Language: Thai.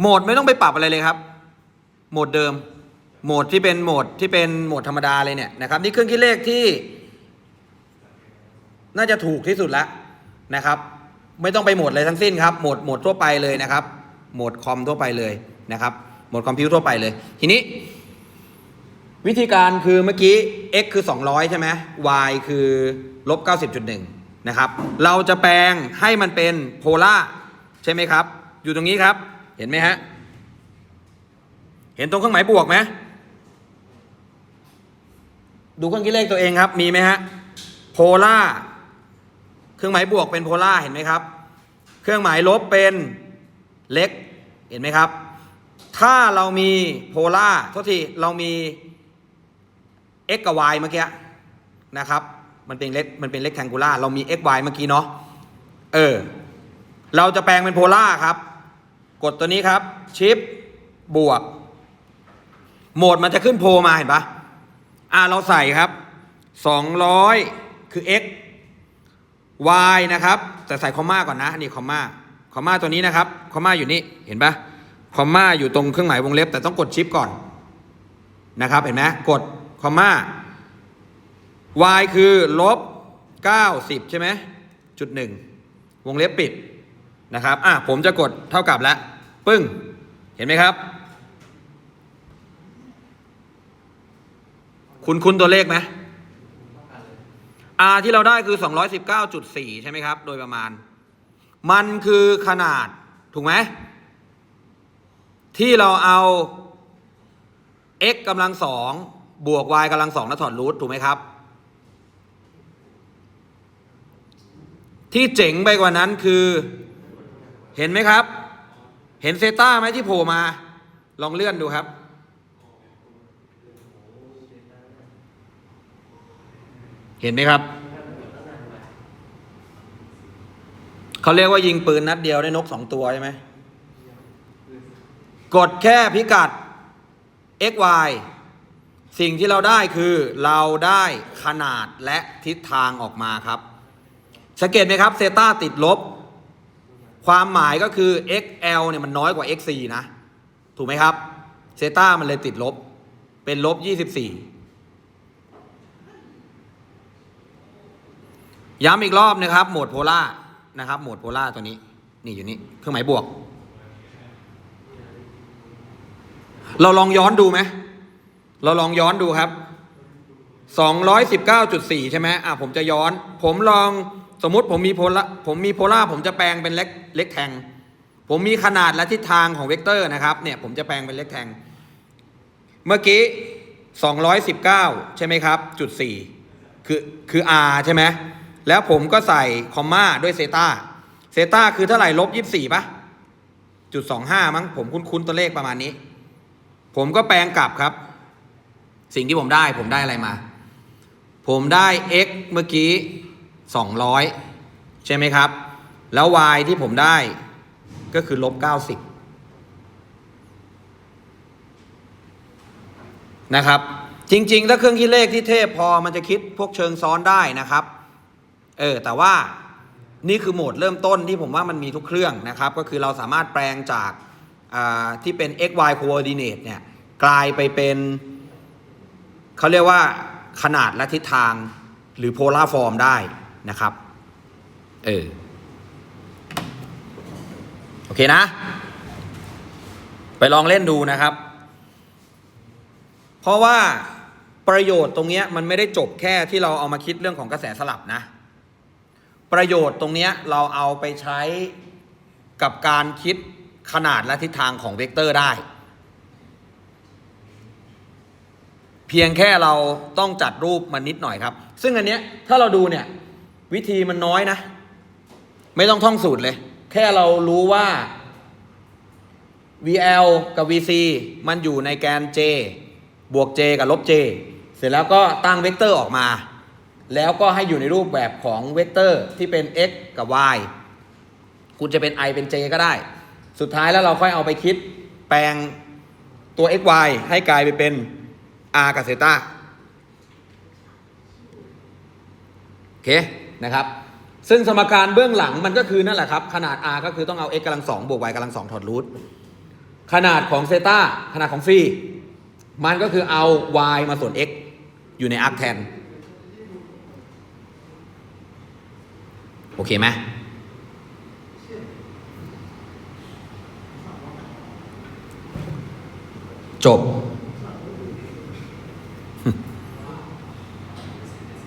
โหมดไม่ต้องไปปรับอะไรเลยครับ โหมดเดิม โหมดที่เป็นโหมดที่เป็นโหมดธรรมดาเลยเนี่ยนะครับ นี่เครื่องคิดเลขที่ น่าจะถูกที่สุดแล้วนะครับ ไม่ต้องไปโหมดอะไรทั้งสิ้นครับ โหมดโหมดทั่วไปเลยนะครับ โหมดคอมทั่วไปเลยนะครับ โหมดคอมพิวทั่วไปเลย ทีนี้ วิธีการคือเมื่อกี้ x คือ 200 ใช่ไหม y คือลบ90.1นะครับ เราจะแปลงให้มันเป็นโพล่าใช่ไหมครับ อยู่ตรงนี้ครับ เห็นไหมฮะ เห็นตรงเครื่องหมายบวกไหมดูเครื่องคิดเลขตัวเองครับ มีไหมฮะ โพล่า เครื่องหมายบวกเป็นโพล่าเห็นไหมครับ เครื่องหมายลบเป็นเล็ก เห็นไหมครับ ถ้าเรามีโพล่าทษทีเรามี x กับ y เมื่อกี้นะครับ มันเป็นเล็ก มันเป็นเล็กแทงกูล่าเรามี x y เมื่อกี้เนาะ เออ เราจะแปลงเป็นโพล่าครับ กดตัวนี้ครับ ชิปบวก โหมดมันจะขึ้นโพลมาเห็นปะอ่าเราใส่ครับ 200 คือ x y นะครับ แต่ใส่คอมมาก่อนนะ นี่คอมมาคอมมาตัวนี้นะครับคอมมาอยู่นี่เห็นปะคอมมาอยู่ตรงเครื่องหมายวงเล็บ แต่ต้องกดชิปก่อนนะครับ เห็นไหมกดคอมมา y คือลบ 90 ใช่ไหมจุดหนึ่งวงเล็บปิดนะครับ อะ ผมจะกดเท่ากับแล้ว ปึ้ง เห็นไหมครับ คุณคุณตัวเลขไหม R ที่เราได้คือ 219.4 ใช่ไหมครับ โดยประมาณ มันคือขนาด ถูกไหม ที่เราเอา x กำลังสองบวก y กำลังสองแล้วถอดรูทถูกไหมครับ ที่เจ๋งไปกว่านั้นคือ เห็นไหมครับ เห็นเซต้าไหมที่โผล่มา ลองเลื่อนดูครับ เห็นไหมครับ เขาเรียกว่ายิงปืนนัดเดียวได้นกสองตัวใช่ไหม กดแค่พิกัด x y สิ่งที่เราได้คือเราได้ขนาดและทิศทางออกมาครับ สังเกตไหมครับ เซต้าติดลบ ความหมายก็คือ xl เนี่ยมันน้อยกว่า xc นะ ถูกไหมครับ เซต้ามันเลยติดลบ เป็นลบ 24 ย้ำอีกรอบนะครับ โหมดโพล่านะครับ โหมดโพล่าตัวนี้ นี่อยู่นี่ เครื่องหมายบวก เราลองย้อนดูไหม เราลองย้อนดูครับ 219.4 ใช่ไหมอะผมจะย้อน ผมลอง สมมติผมมีโพล่าผมมีโพล่าผมจะแปลงเป็นเล็กเล็กแทง ผมมีขนาดและทิศทางของเวกเตอร์นะครับเนี่ยผมจะแปลงเป็นเล็กแทง เมื่อกี้ 219 ใช่ไหมครับ จุด 4 คือคือ r ใช่ไหมแล้วผมก็ใส่คอมมาด้วยเซตาเซตาคือเท่าไหร่ลบ 24ปะจุด 25 มั้งผมคุ้นๆตัวเลขประมาณนี้ ผมก็แปลงกลับครับ สิ่งที่ผมได้ผมได้อะไรมา ผมได้ x เมื่อกี้ 200 ใช่ไหมครับ แล้ว y ที่ผมได้ก็คือลบ 90 นะครับ จริง ๆ ถ้าเครื่องคิดเลขที่เทพพอมันจะคิดพวกเชิงซ้อนได้นะครับ เออ แต่ว่านี่คือโหมดเริ่มต้นที่ผมว่ามันมีทุกเครื่องนะครับ ก็คือเราสามารถแปลงจากาที่เป็น x y coordinate เนี่ย กลายไปเป็นเขาเรียกว่าขนาดและทิศทางหรือ polar form ได้ นะครับ เออ โอเคนะ ไปลองเล่นดูนะครับ เพราะว่าประโยชน์ตรงนี้มันไม่ได้จบแค่ที่เราเอามาคิดเรื่องของกระแสสลับนะ ประโยชน์ตรงนี้เราเอาไปใช้กับการคิดขนาดและทิศทางของเวกเตอร์ได้ เพียงแค่เราต้องจัดรูปมันนิดหน่อยครับ ซึ่งอันเนี้ยถ้าเราดูเนี่ย วิธีมันน้อยนะ ไม่ต้องท่องสูตรเลย แค่เรารู้ว่า VL กับ VC มันอยู่ในแกน J บวก J กับลบ J เสร็จแล้วก็ตั้งเวกเตอร์ออกมา แล้วก็ให้อยู่ในรูปแบบของเวกเตอร์ที่เป็น x กับ y คุณจะเป็น i เป็น j ก็ได้ สุดท้ายแล้วเราค่อยเอาไปคิดแปลงตัว x y ให้กลายไปเป็น r กับเซตาโอเค นะครับซึ่งสมการเบื้องหลังมันก็คือนั่นแหละครับ ขนาด r ก็คือต้องเอา x กำลังสองบวก y กำลังสองถอดรูทขนาดของเซตาขนาดของฟีมันก็คือเอา y มาส่วน x อยู่ใน arc แทนโอเคไหมจบ